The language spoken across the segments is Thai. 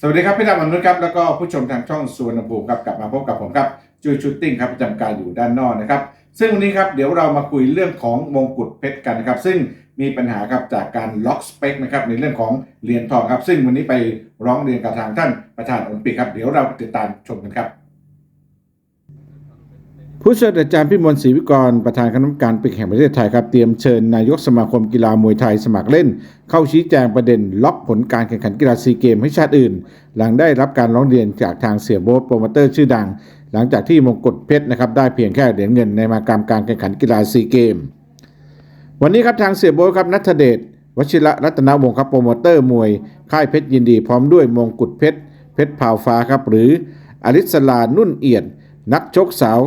สวัสดีครับพี่ดำมนุษย์ครับแล้วก็ผู้ชมทางช่องสวนภูมิครับกลับมาพบกับผมครับจูชูตติ้งครับประจำการอยู่ด้านนอกนะครับ ซึ่งวันนี้ครับเดี๋ยวเรามาคุยเรื่องของมงกุฎเพชรกันนะครับ ซึ่งมีปัญหาครับจากการล็อกสเปคนะครับในเรื่องของเหรียญทองครับ ซึ่งวันนี้ไปร้องเรียนกับทางท่านประธานโอลิมปิกครับเดี๋ยวเราติดตามชมกันครับ ผู้ช่วยอาจารย์พิมลศรีวิกรประธานคณะกรรมการปิกแห่งประเทศไทยครับเตรียมเชิญนายกสมาคมกีฬามวยไทยสมัครเล่น เข้าชี้แจงประเด็นล็อกผลการแข่งขันกีฬาซีเกมให้ชาติอื่น หลังได้รับการร้องเรียนจากทางเสียโบ๊ทโปรโมเตอร์ชื่อดัง หลังจากที่มงกุฎเพชรนะครับได้เพียงแค่เหรียญเงินในมากรรมการแข่งขันกีฬาซีเกม วันนี้ครับทางเสียโบ๊ทครับนัทเดชวชิระรัตนวงศ์ครับโปรโมเตอร์มวยค่ายเพชรยินดีพร้อมด้วยมงกุฎเพชรเพชรพาวฟ้าครับหรืออริสลานุ่นเอียดนักชกสาว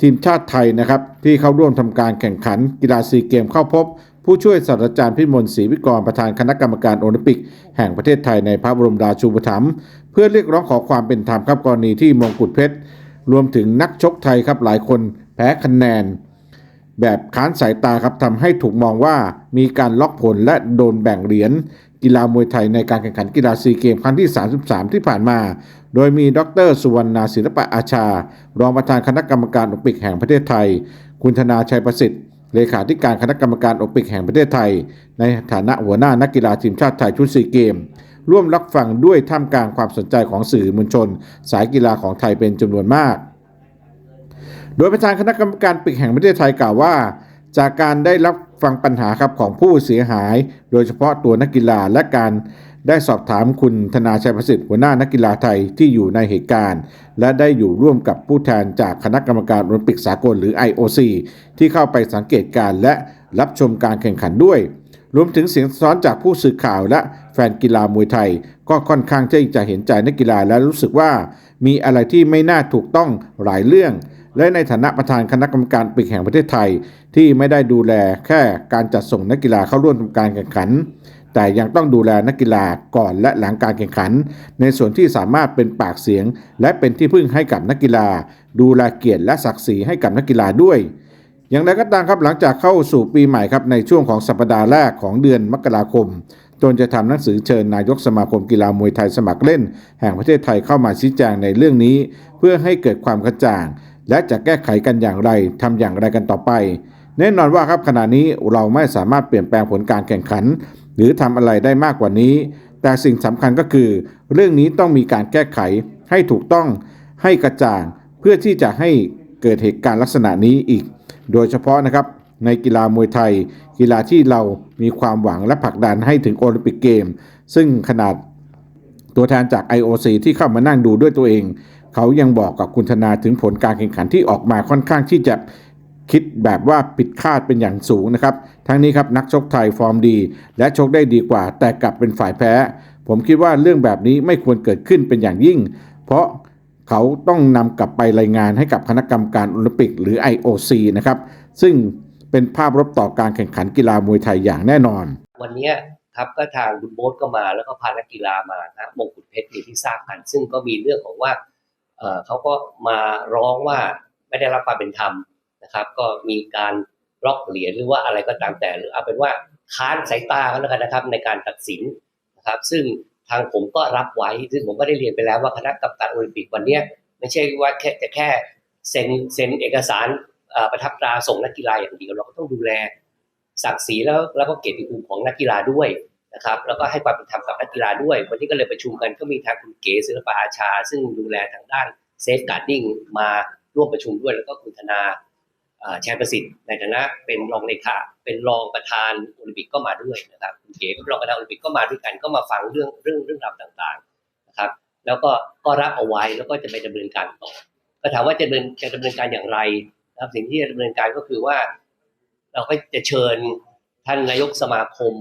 ทีมชาติไทยนะครับ ที่เข้าร่วมทำการแข่งขันกีฬาซีเกมเข้าพบ ผู้ช่วยศาสตราจารย์พิมลศรีวิกรประธานคณะกรรมการโอลิมปิก แห่งประเทศไทยในพระบรมราชูปถัมภ์เพื่อเรียกร้องขอความเป็นธรรมครับกรณีที่มงกุฎเพชรรวมถึงนักชกไทยครับหลายคนแพ้คะแนน แบบค้านสายตาครับทำให้ถูกมองว่ามีการล็อกผลและโดนแบ่งเหรียญกีฬามวยไทยในการแข่งขันกีฬาซีเกมครั้งที่ 33 ที่ผ่านมา โดยมีดรสุวรรณาศิลปะอาชา รองประธานคณะกรรมการโอลิมปิกแห่งประเทศไทย คุณธนาชัยประสิทธิ์ เลขาธิการคณะกรรมการโอลิมปิกแห่งประเทศไทย ในฐานะหัวหน้านักกีฬาทีมชาติไทยชุดซีเกม ร่วมรับฟังด้วยท่ามกลางความสนใจของสื่อมวลชน สายกีฬาของไทยเป็นจำนวนมาก โดยประธานคณะกรรมการปิกแห่งประเทศไทยกล่าวว่า จากการได้รับฟังปัญหาครับของผู้เสียหาย โดยเฉพาะตัวนักกีฬาและการ ได้สอบถามคุณธนาชัยประสิทธิ์หัวหน้านักกีฬาไทยที่อยู่ในเหตุการณ์ และได้อยู่ร่วมกับผู้แทนจากคณะกรรมการโอลิมปิกสากลหรือ IOC ที่เข้าไปสังเกตการณ์และรับชมการแข่งขันด้วย รวมถึงเสียงสะ้อนจากผู้สื่อข่าวและแฟนกีฬามวยไทย ก็ค่อนข้างที่จะเห็นใจนักกีฬาและรู้สึกว่า มีอะไรที่ไม่น่าถูกต้องหลายเรื่องและในฐานะประธานคณะกรรมการปิกแห่งประเทศไทย ที่ไม่ได้ดูแลแค่การจัดส่งนักกีฬาเข้าร่วมการแข่งขัน แต่ยังต้องดูแลนักกีฬาก่อนและหลังการแข่งขัน ในส่วนที่สามารถเป็นปากเสียง และเป็นที่พึ่งให้กับนักกีฬา ดูแลเกียรติและศักดิ์ศรีให้กับนักกีฬาด้วย อย่างไรก็ตามครับหลังจากเข้าสู่ปีใหม่ครับในช่วงของสัปดาห์แรกของเดือนมกราคมตนจะทำหนังสือเชิญนายกสมาคมกีฬามวยไทยสมัครเล่น แห่งประเทศไทยเข้ามาชี้แจงในเรื่องนี้ เพื่อให้เกิดความกระจ่าง และจะแก้ไขกันอย่างไรทำอย่างไรกันต่อไป แน่นอนว่าครับขณะนี้เราไม่สามารถเปลี่ยนแปลงผลการแข่งขัน หรือทำอะไรได้มากกว่านี้ แต่สิ่งสำคัญก็คือ เรื่องนี้ต้องมีการแก้ไขให้ถูกต้องให้กระจ่างเพื่อที่จะให้เกิดเหตุการณ์ลักษณะนี้อีก โดยเฉพาะนะครับในกีฬามวยไทย กีฬาที่เรามีความหวังและผลักดันให้ถึงโอลิมปิกเกม ซึ่งขนาดตัวแทนจาก IOC ที่เข้ามานั่งดูด้วยตัวเอง เขายังบอกกับคุณธนาถึงผลการแข่งขันที่ออกมาค่อนข้างที่จะ คิดแบบว่าผิดคาดเป็นอย่างสูงนะครับ ทั้งนี้ครับนักชกไทยฟอร์มดี และชกได้ดีกว่า แต่กลับเป็นฝ่ายแพ้ ผมคิดว่าเรื่องแบบนี้ไม่ควรเกิดขึ้นเป็นอย่างยิ่ง เพราะเขาต้องนำกลับไปรายงานให้กับคณะกรรมการโอลิมปิกหรือ IOC นะครับ ซึ่งเป็นภาพลบต่อการแข่งขันกีฬามวยไทยอย่างแน่นอน วันนี้ครับก็ทางคุณโบ๊ทก็มาแล้วก็พานักกีฬามานะมงกุฎเพชรอย่ที่ทราบกัน ซึ่งก็มีเรื่องของว่าเเขาก็มาร้องว่าไม่ได้รับความเป็นธรรม นะครับ ก็มีการล็อกเหรียญหรือว่าอะไรก็ตามแต่ หรือเอาเป็นว่าค้านสายตากันแล้วกันนะครับ ในการตัดสินนะครับ ซึ่งทางผมก็รับไว้ซึ่งผมก็ได้เรียนไปแล้วว่าคณะกรรมการโอลิมปิกวันเนี้ยไม่ใช่ว่าแค่จะแค่เซ็นเซ็นเอกสารประทับตราส่งนักกีฬาอย่างเดียวเราก็ต้องดูแลศักดิ์ศรีแล้วแล้วก็เกียรติภูมิของนักกีฬาด้วยนะครับ แล้วก็ให้ความเป็นธรรมกับนักกีฬาด้วย วันนี้ก็เลยประชุมกันก็มีทางคุณเก๋ศิลปอาชา ซึ่งดูแลทางด้านเซฟการ์ดิ้งมาร่วมประชุมด้วยแล้วก็คุณธนา อ่าชัยประสิทธิ์ในฐานะเป็นรองเลขาเป็นรองประธานโอลิมปิกก็มาด้วยนะครับคุณเก๋เป็นรองประธานโอลิมปิกก็มาด้วยกันก็มาฟังเรื่องเรื่องเรื่องราวต่างๆนะครับ แล้วก็ก็รับเอาไว้แล้วก็จะไปดำเนินการต่อก็ถามว่าจะดำเนินจะดำเนินการอย่างไรนะครับสิ่งที่จะดำเนินการก็คือว่า เราก็จะเชิญท่านนายกสมาคม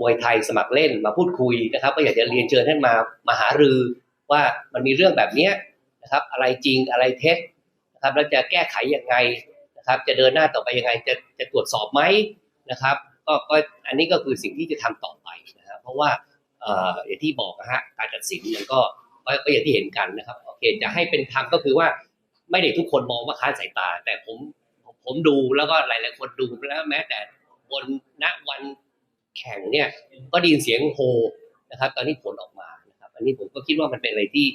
มวยไทยสมัครเล่นมาพูดคุยนะครับ ก็อยากจะเรียนเชิญท่านมามาหารือว่ามันมีเรื่องแบบนี้นะครับ อะไรจริงอะไรเท็จ นะครับแล้วจะแก้ไขยังไงนะครับจะเดินหน้าต่อไปยังไงจะจะตรวจสอบไหมนะครับก็ก็อันนี้ก็คือสิ่งที่จะทำต่อไปนะครับเพราะว่าเอ่ออย่างที่บอกนะฮะการตัดสินมันก็ก็ก็อย่างที่เห็นกันนะครับโอเคจะให้เป็นธรรมก็คือว่าไม่ได้ทุกคนมองว่าค้านสายตา แต่ผมผมดูแล้วก็หลายๆคนดูแล้วแม้แต่บนณวันแข่งเนี่ยก็ไดีนเสียงโฮนะครับ ตอนนี้ผลออกมานะครับ อันนี้ผมก็คิดว่ามันเป็นอะไรที่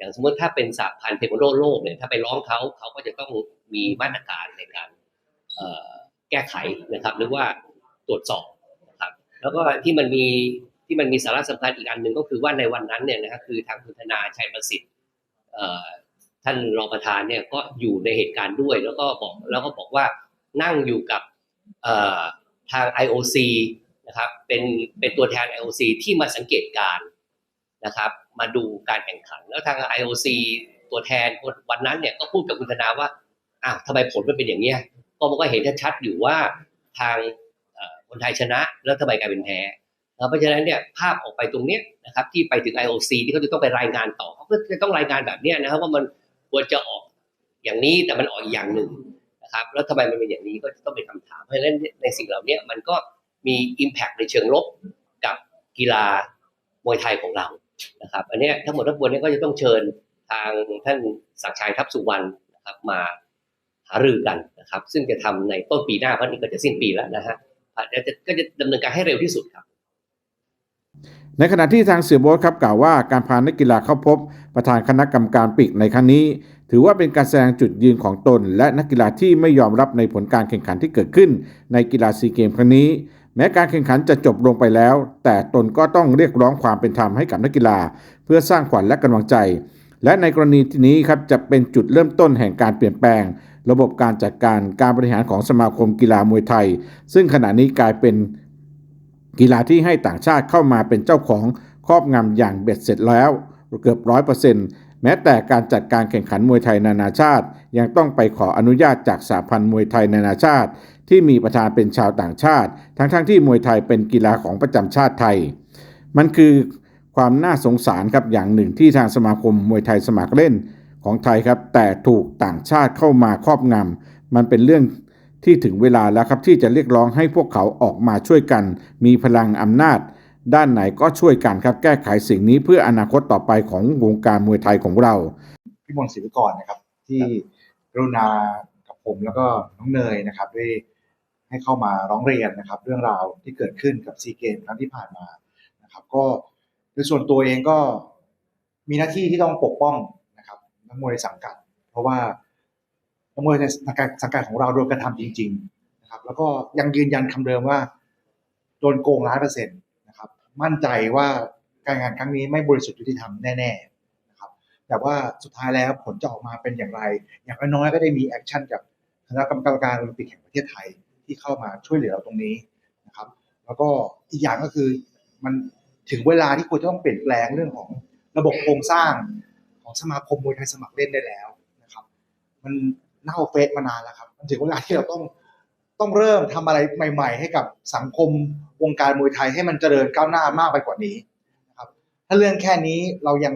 อย่างสมมติถ้าเป็นสาพันธ์เทควันโดโลกเนี่ยถ้าไปร้องเขาเขาก็จะต้องมีมาตรการในการแก้ไขนะครับ หรือว่าตรวจสอบนะครับแล้วก็ที่มันมีที่มันมีสาระสำคัญอีกอันหนึ่งก็คือว่าในวันนั้นเนี่ยนะครับคือทางคุณธนาชัยประสิทธิ์ท่านรองประธานเนี่ยก็อยู่ในเหตุการณ์ด้วย แล้วก็บอกแล้วก็บอกว่านั่งอยู่กับเอ่อทาง IOC นะครับเป็นเป็นตัวแทน IOC ที่มาสังเกตการนะครับ มาดูการแข่งขัน แล้วทาง IOC ตัวแทนคนวันนั้นเนี่ยก็พูดกับคุณธนาว่าอ้าวทำไมผลมันเป็นอย่างเนี้ยก็บอกว่าเห็นชัดอยู่ว่าทางคนไทยชนะ แล้วทำไมกลายเป็นแพ้แล้วเพราะฉะนั้นเนี่ยภาพออกไปตรงเนี้ยนะครับที่ไปถึง IOC ที่เขาจะต้องไปรายงานต่อเขาก็จะต้องรายงานแบบเนี้ยนะครับว่ามันควรจะออกอย่างนี้แต่มันออกอีกอย่างหนึ่งนะครับแล้วทำไมมันเป็นอย่างนี้ก็จะต้องเป็นคำถาม เพราะฉะนั้นในสิ่งเหล่านี้มันก็มี Impact ในเชิงลบกับกีฬามวยไทยของเรา นะครับ อันนี้ทั้งหมดทั้งมวลนี้ก็จะต้องเชิญทางท่านศักชัยทัพสุวรรณนะครับมาหารือกันนะครับ ซึ่งจะทำในต้นปีหน้าเพราะนี่ก็จะสิ้นปีแล้วนะฮะอะเดี๋ยวจะก็จะดำเนินการให้เร็วที่สุดครับ ในขณะที่ทางเสือโบ๊ทครับกล่าวว่าการพานักกีฬาเข้าพบประธานคณะกรรมการปีกในครั้งนี้ ถือว่าเป็นการแสดงจุดยืนของตน และนักกีฬาที่ไม่ยอมรับในผลการแข่งขันที่เกิดขึ้น ในกีฬาซีเกมครั้งนี้ แม้การแข่งขันจะจบลงไปแล้ว แต่ตนก็ต้องเรียกร้องความเป็นธรรมให้กับนักกีฬา เพื่อสร้างขวัญและกำลังใจ และในกรณีนี้ครับจะเป็นจุดเริ่มต้นแห่งการเปลี่ยนแปลง ระบบการจัดการการบริหารของสมาคมกีฬามวยไทย ซึ่งขณะนี้กลายเป็นกีฬาที่ให้ต่างชาติเข้ามาเป็นเจ้าของครอบงำอย่างเบ็ดเสร็จแล้วเกือบร้อยเปอร์เซ็นต์แม้แต่การจัดการแข่งขันมวยไทยนานาชาติ ยังต้องไปขออนุญาตจากสหพันธ์มวยไทยนานาชาติ ที่มีประธานเป็นชาวต่างชาติ ทั้งๆทที่มวยไทยเป็นกีฬาของประจำชาติไทย มันคือความน่าสงสารครับอย่างหนึ่งที่ทางสมาคมมวยไทยสมัครเล่นของไทยครับ แต่ถูกต่างชาติเข้ามาครอบงำมันเป็นเรื่องที่ถึงเวลาแล้วครับที่จะเรียกร้องให้พวกเขาออกมาช่วยกัน มีพลังอำนาจ ด้านไหนก็ช่วยกันครับแก้ไขสิ่งนี้เพื่ออนาคตต่อไปของวงการมวยไทยของเราพี่มนศิวิกรนะครับที่กรุณากับผมแล้วก็น้องเนยนะครับด้วย ให้เข้ามาร้องเรียนนะครับ เรื่องราวที่เกิดขึ้นกับซีเกมครั้งที่ผ่านมานะครับ ก็โดยส่วนตัวเองก็มีหน้าที่ที่ต้องปกป้องนะครับนักมวยในสังกัด เพราะว่านักมวยในสังกัดสังกัดของเราโดนกระทำจริง ๆ นะครับ แล้วก็ยังยืนยันคำเดิมว่าโดนโกงล้านเปอร์เซ็นต์นะครับ มั่นใจว่าการงขันครั้งนี้ไม่บริสุทธิ์ยุติธรรมแน่ๆนะครับแต่ว่าสุดท้ายแล้วผลจะออกมาเป็นอย่างไร อย่างน้อยก็ได้มีแอคชั่นกับคณะกรรมการโอลิมปิกแห่งประเทศไทย ที่เข้ามาช่วยเหลือเราตรงนี้นะครับ แล้วก็อีกอย่างก็คือมันถึงเวลาที่ควรจะต้องเปลี่ยนแปลงเรื่องของระบบโครงสร้างของสมาคมมวยไทยสมัครเล่นได้แล้วนะครับ มันเน่าเฟะมานานแล้วครับ มันถึงเวลาที่เราต้องต้องเริ่มทำอะไรใหม่ ๆ ให้กับสังคมวงการมวยไทยให้มันเจริญก้าวหน้ามากไปกว่านี้นะครับ ถ้าเรื่องแค่นี้เรายัง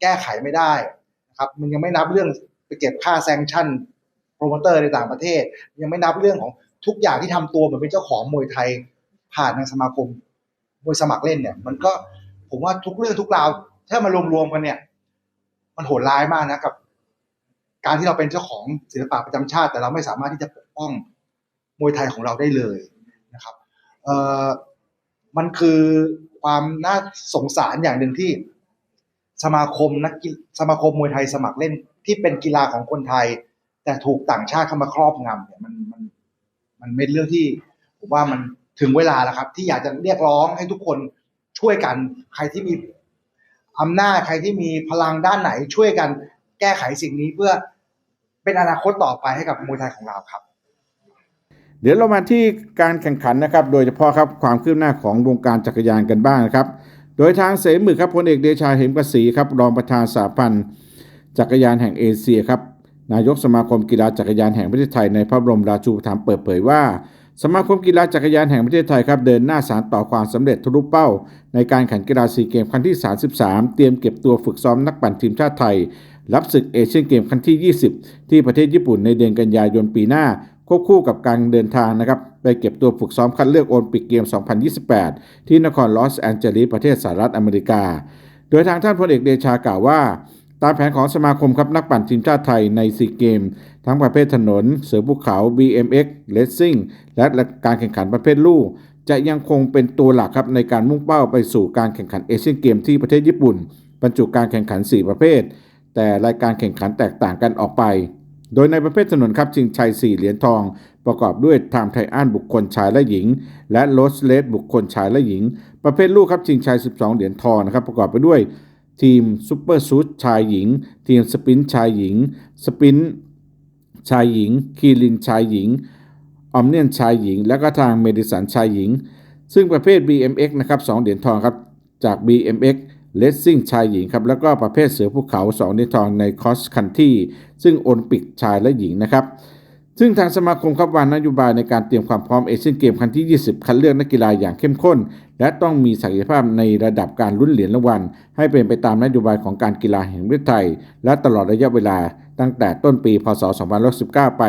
แก้ไขไม่ได้นะครับ มันยังไม่นับเรื่องไปเก็บค่าแซงชั่นโปรโมเตอร์ในต่างประเทศ ยังไม่นับเรื่องของ ทุกอย่างที่ทำตัวเหมือนเป็นเจ้าของมวยไทย ผ่านทางสมาคมมวยสมัครเล่นเนี่ย มันก็ผมว่าทุกเรื่องทุกราวถ้ามารวมๆกันเนี่ย มันโหดร้ายมากนะกับ การที่เราเป็นเจ้าของศิลปะประจำชาติ แต่เราไม่สามารถที่จะปกป้องมวยไทยของเราได้เลยนะครับเอ่อมันคือความน่าสงสารอย่างหนึ่งที่สมาคมนักกีสมาคมมวยไทยสมัครเล่นที่เป็นกีฬาของคนไทย แต่ถูกต่างชาติเข้ามาครอบงำเนี่ยมัน มันเป็นเรื่องที่ผมว่ามันถึงเวลาแล้วครับ ที่อยากจะเรียกร้องให้ทุกคนช่วยกัน ใครที่มีอำนาจใครที่มีพลังด้านไหนช่วยกันแก้ไขสิ่งนี้เพื่อเป็นอนาคตต่อไปให้กับมวยไทยของเราครับ เดี๋ยวเรามาที่การแข่งขันนะครับ โดยเฉพาะครับความคืบหน้าของวงการจักรยานกันบ้างนะครับ โดยทางเสมือครับพลเอกเดชาเหมกศรีครับรองประธานสหพันธ์จักรยานแห่งเอเชียครับ นายกสมาคมกีฬาจักรยานแห่งประเทศไทยในพระบรมราชูปถัมภ์เปิดเผยว่า สมาคมกีฬาจักรยานแห่งประเทศไทยครับเดินหน้าสารต่อความสำเร็จทะลุเป้า ในการแข่งกีฬาซีเกมครั้งที่ 33 เตรียมเก็บตัวฝึกซ้อมนักปั่นทีมชาติไทย รับศึกเอเชียนเกมครั้งที่ 20 ที่ประเทศญี่ปุ่นในเดือนกันยายนปีหน้าควบคู่กับการเดินทางนะครับไปเก็บตัวฝึกซ้อมคัดเลือกโอลิมปิกเกม 2028 ที่นครลอสแอนเจลิสประเทศสหรัฐอเมริกา โดยทางท่านพลเอกเดชากล่าวว่า ตามแผนของสมาคมครับนักปั่นทีมชาติไทยในซีเกม ทั้งประเภทถนน เสือภูเขา BMX Racing และการแข่งขันประเภทลู่จะยังคงเป็นตัวหลักครับในการมุ่งเป้าไปสู่การแข่งขันเอเชียนเกมที่ประเทศญี่ปุ่น บรรจุการแข่งขัน 4 ประเภท แต่รายการแข่งขันแตกต่างกันออกไป โดยในประเภทถนนครับชิงชัย 4 เหรียญทอง ประกอบด้วยไทม์ไทอันบุคคลชายและหญิง และโรสเลสบุคคลชายและหญิง ประเภทลูกครับชิงชัย 12 เหรียญทองนะครับประกอบไปด้วย ทีมซูเปอร์ซูชชายหญิง ทีมสปินชายหญิง สปินชายหญิง คีรินชายหญิง ออมเนียนชายหญิง และก็ทางเมดิสันชายหญิง ซึ่งประเภท BMX นะครับ2เหรียญทองครับ จาก BMX เลสซิ่งชายหญิงครับ แล้วก็ประเภทเสือภูเขา2เหรียญทองในคอสคันที่ซึ่งโอลิมปิกชายและหญิงนะครับ ซึ่งทางสมาคมครับวางนโยบายในการเตรียมความพร้อมเอเชียนเกมครั้งที่ 20 คัดเลือกนักกีฬาอย่างเข้มข้น และต้องมีศักยภาพในระดับการลุ้นเหรียญรางวัล ให้เป็นไปตามนโยบายของการกีฬาแห่งประเทศไทย และตลอดระยะเวลาตั้งแต่ต้นปี พศ2519 ไป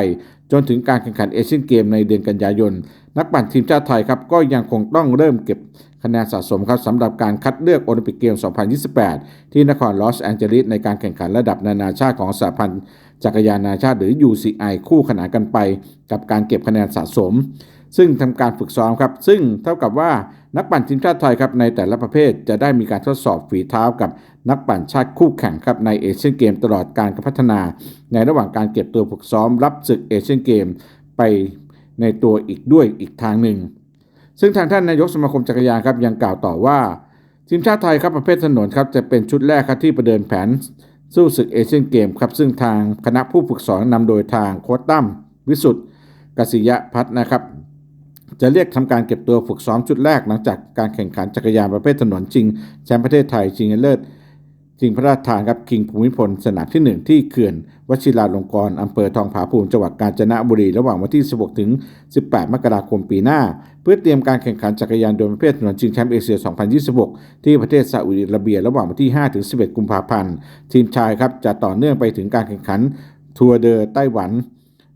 จนถึงการแข่งขันเอเชียนเกมในเดือนกันยายน นักปั่นทีมชาติไทยครับก็ยังคงต้องเริ่มเก็บคะแนนสะสมครับสำหรับการคัดเลือกโอลิมปิกเกม 2028 ที่นครลอสแอนเจลิสในการแข่งขันระดับนานาชาติของสหพันธ์ จักรยานนาชาติหรือ UCI คู่ขนานกันไป กับการเก็บคะแนนสะสม ซึ่งทำการฝึกซ้อมครับ ซึ่งเท่ากับว่านักปั่นทีมชาติไทยครับในแต่ละประเภทจะได้มีการทดสอบฝีเท้ากับนักปั่นชาติคู่แข่งครับในเอเชียนเกมตลอดการพัฒนา ในระหว่างการเก็บตัวฝึกซ้อมรับศึกเอเชียนเกมไปในตัวอีกด้วยอีกทางหนึ่ง ซึ่งทางท่านนายกสมาคมจักรยานครับยังกล่าวต่อว่าทีมชาติไทยครับประเภทถนนครับจะเป็นชุดแรกครับที่ประเดินแผน สู้ศึกเอเชียนเกมครับซึ่งทางคณะผู้ฝึกสอนนำโดยทางโค้ชตั้มวิสุทธ์กสิยพัฒน์นะครับ จะเรียกทำการเก็บตัวฝึกซ้อมชุดแรกหลังจากการแข่งขันจักรยานประเภทถนนจริงแชมป์ประเทศไทยชิงเลิศ จริงพระราชทานครับคิงภูมิพลสนามที่ 1 ที่เขื่อนวชิราลงกรณ์อำเภอทองผาภูมิจังหวัดกาญจนบุรีระหว่างวันที่ 16 ถึง 18 มกราคมปีหน้า เพื่อเตรียมการแข่งขันจักรยานยนต์ประเภทถนนชิงแชมป์เอเชีย 2026 ที่ประเทศซาอุดิอาระเบีย ระหว่างวันที่ 5 ถึง 11 กุมภาพันธ์ ทีมชายครับจะต่อเนื่องไปถึงการแข่งขันทัวร์เดอไต้หวัน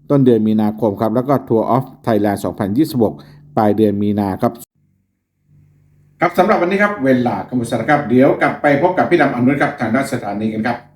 ต้นเดือนมีนาคมครับแล้วก็ทัวร์ออฟไทยแลนด์ 2026 ปลายเดือนมีนาครับ ครับสำหรับวันนี้ครับเวลากำหนดสารครับเดี๋ยวกลับไปพบกับพี่ดำอนุรักษ์ครับทางด้านสถานีกันครับ